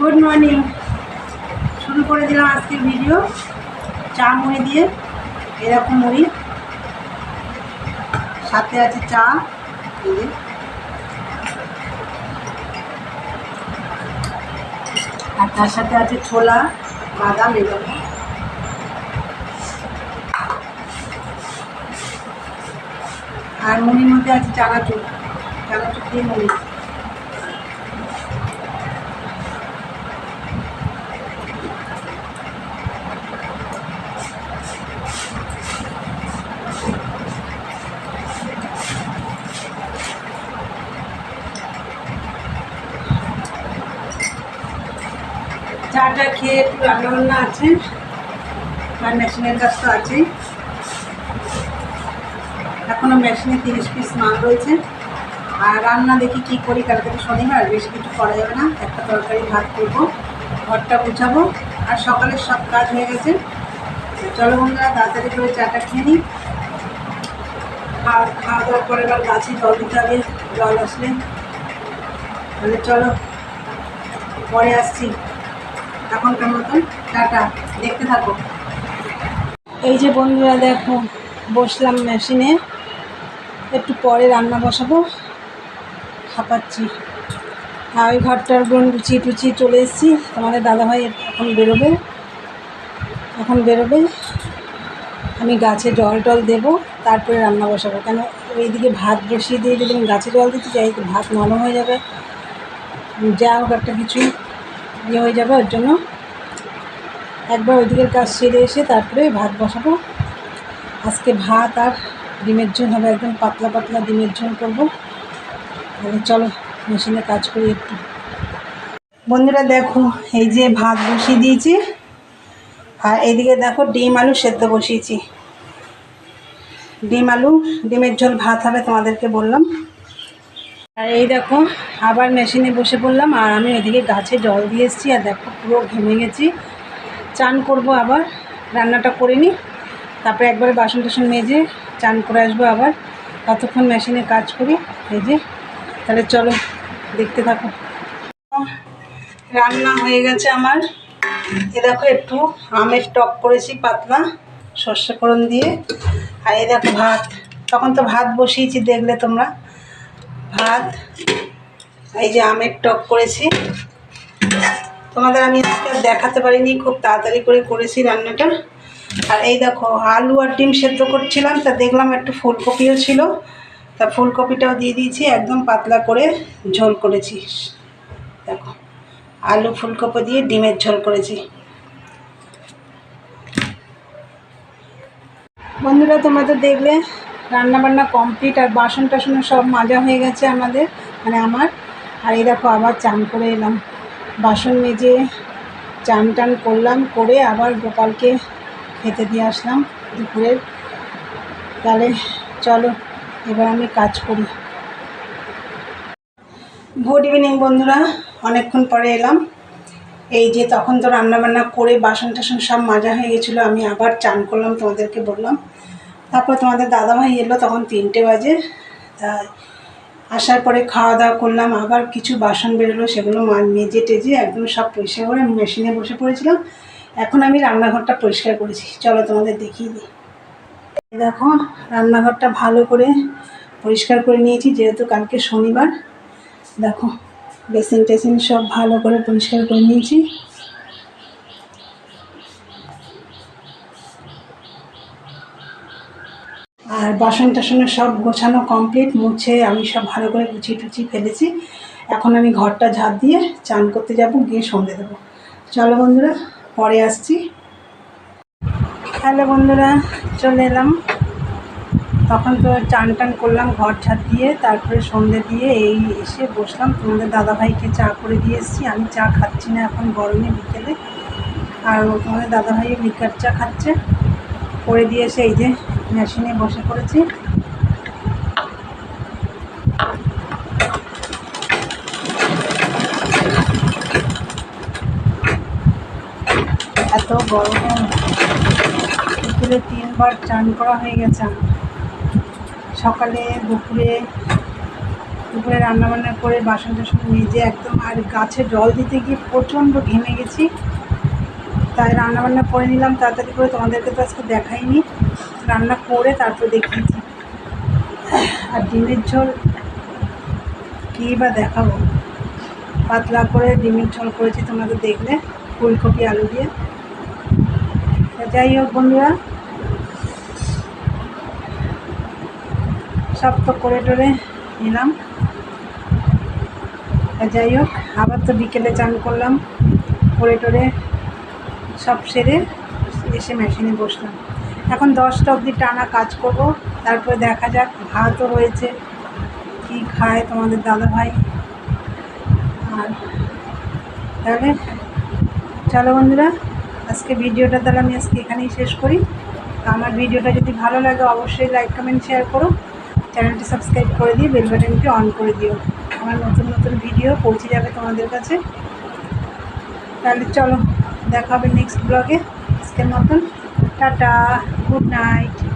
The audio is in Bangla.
Good morning. শুরু করে দিলাম আজকের ভিডিও। চা মুড়ি দিয়ে, এরকম মুড়ি। সাথে আছে চা, এই যে। আর তার সাথে আছে ছোলা, বাদাম এরকম আর মুড়ির মধ্যে আছে চানাচুর। চানাচুর দিয়ে মুড়ি। চাটা খেয়ে একটু রান্না বান্না আছে। আর মেশিনের কাজ তো আছেই। এখনও মেশিনে তিরিশ পিস মাল রয়েছে। আর রান্না দেখি কি করি, কালকে তো শনিবার, বেশি কিছু করা যাবে না। একটা তরকারি, ভাত করব, ঘরটা গুছাবো। আর সকালের সব কাজ হয়ে গেছে। চলো বন্ধুরা, তাড়াতাড়ি করে চাটা খেয়ে নিই। খাওয়া খাওয়া দাওয়ার পরে এবার গাছে জল দিতে হবে, জল আসলে। তাহলে চলো, পরে আসছি। এখনকার মতন টাটা দেখতে থাকো এই যে বন্ধুরা, দেখো, বসলাম মেশিনে একটু পরে রান্না বসাবো। খাপাচ্ছি। আর ওই ঘরটার বোন লুচি টুচি চলে এসেছি। তোমাদের দাদাভাই এখন বেরোবে। এখন বেরোবে। আমি গাছে জল টল দেবো। তারপরে রান্না বসাবো। কেন এইদিকে ভাত বসিয়ে দিয়ে যদি আমি গাছে জল দিতে যাই তো ভাত নরম হয়ে যাবে। যা হোক একটা কিছু ইয়ে হয়ে যাবে, ওর জন্য একবার ওইদিকের কাজ সেরে এসে তারপরে ভাত বসাবো। আজকে ভাত আর ডিমের ঝোল হবে, একদম পাতলা পাতলা ডিমের ঝোল করব। চলো, মেশিনে কাজ করি একটু। বন্ধুরা দেখো, এই যে ভাত বসিয়ে দিয়েছি, আর এইদিকে দেখো ডিম আলু সেদ্ধ বসিয়েছি। ডিম আলু, ডিমের ঝোল ভাত হবে তোমাদেরকে বললাম। আর এই দেখো, আবার মেশিনে বসে পড়লাম আর আমি ওইদিকে গাছে জল দিয়ে এসেছি আর দেখো পুরো ঘেমে গেছি। চান করব আবার, রান্নাটা করে নিই। তারপরে একবারে বাসন টাসন মেজে চান করে আসব আবার। ততক্ষণ মেশিনে কাজ করি, এই যে। তাহলে চলো, দেখতে থাকো। রান্না হয়ে গেছে আমার। এ দেখো একটু আমের টক করেছি পাতলা, সর্ষে ফোড়ন দিয়ে। আর এই দেখো ভাত। তখন তো ভাত বসিয়েছি, দেখলে তোমরা। ভাত, এই যে আমের টক করেছি। তোমাদের আমি আজকে দেখাতে পারিনি, খুব তাড়াতাড়ি করে করেছি রান্নাটা। আর এই দেখো, আলু আর ডিম সেদ্ধ করছিলাম, তা দেখলাম একটু ফুলকপিও ছিল। তা ফুলকপিটাও দিয়ে দিয়েছি, একদম পাতলা করে ঝোল করেছি। দেখো, আলু, ফুলকপি দিয়ে ডিমের ঝোল করেছি। বন্ধুরা, তোমরা তো দেখলে রান্না বান্না কমপ্লিট আর বাসন টাসনও সব মাজা হয়ে গেছে আমাদের মানে আমার। আর এই দেখো আবার চান করে এলাম। বাসন মেজে চান টান করলাম, করে আবার গোপালকে খেতে দিয়ে আসলাম দুপুরের। তাহলে চলো, এবার আমি কাজ করি। গুড ইভিনিং বন্ধুরা, অনেকক্ষণ পরে এলাম। এই যে তখন তো রান্নাবান্না করে বাসন টাসন সব মাজা হয়ে গেছিল, আমি আবার চান করলাম তোমাদেরকে বললাম। তারপর তোমাদের দাদাভাই এলো তখন তিনটে বাজে। তা আসার পরে খাওয়া দাওয়া করলাম, আবার কিছু বাসন বেরোলো, সেগুলো মা- মেজে টেজে একদম সব পরিষ্কার করে মেশিনে বসে পড়েছিলাম। এখন আমি রান্নাঘরটা পরিষ্কার করেছি। চলো তোমাদের দেখিয়ে দিই। দেখো, রান্নাঘরটা ভালো করে পরিষ্কার করে নিয়েছি, যেহেতু কালকে শনিবার। দেখো বেসিন টেসিন সব ভালো করে পরিষ্কার করে নিয়েছি। আর বাসন টাসনে সব গোছানো কমপ্লিট মুছে আমি সব ভালো করে গুছিয়ে টুচিয়ে ফেলেছি। এখন আমি ঘরটা ঝাঁপ দিয়ে চান করতে যাব, গিয়ে সন্ধে দেবো। চলো বন্ধুরা, পরে আসছি। হ্যালো বন্ধুরা, চলে এলাম। তখন তো চান টান করলাম, ঘর ঝাঁট দিয়ে, তারপরে সন্ধে দিয়ে এই এসে বসলাম। তোমাদের দাদাভাইকে চা করে দিয়ে এসেছি। আমি চা খাচ্ছি না এখন, গরমে বিকেলে। আর তোমাদের দাদাভাই লিকার চা খাচ্ছে। করে দিয়ে এসে এই যে মেশিনে বসে পড়েছি। এত গরম দুপুরে তিনবার চান করা হয়ে গেছে। সকালে দুপুরে দুপুরে রান্নাবান্না করে বাসন টাসন মেজে একদম আর গাছে জল দিতে গিয়ে প্রচণ্ড ঘেমে গেছি। তাই রান্নাবান্না করে নিলাম, তাড়াতাড়ি করে তোমাদেরকে তো আজকে দেখাইনি। রান্না করে তারপর দেখিয়েছি আর ডিমের ঝোল কী বা দেখাবো। পাতলা করে ডিমের ঝোল করেছি তোমাদের দেখলে, ফুলকপি, আলু দিয়ে। যাই হোক বন্ধুরা, সব তো করে টোরে নিলাম। যাই হোক, আবার তো বিকেলে চান করলাম, করে টোরে সব সেরে এসে মেশিনে বসলাম। এখন দশটা অবধি টানা কাজ করব। তারপরে দেখা যাক ভাতও রয়েছে। কি খায় তোমাদের দাদা ভাই আর তাহলে চলো বন্ধুরা, আজকে ভিডিওটা তাহলে আমি আজকে এখানেই শেষ করি। তো আমার ভিডিওটা যদি ভালো লাগে, অবশ্যই লাইক কমেন্ট শেয়ার করো। চ্যানেলটি সাবস্ক্রাইব করে দিয়ে বেল বাটনটি অন করে দিও। আমার নতুন নতুন ভিডিও পৌঁছে যাবে তোমাদের কাছে। তাহলে চলো, দেখা হবে নেক্সট ব্লগে আজকের মতন টাটা গুড নাইট।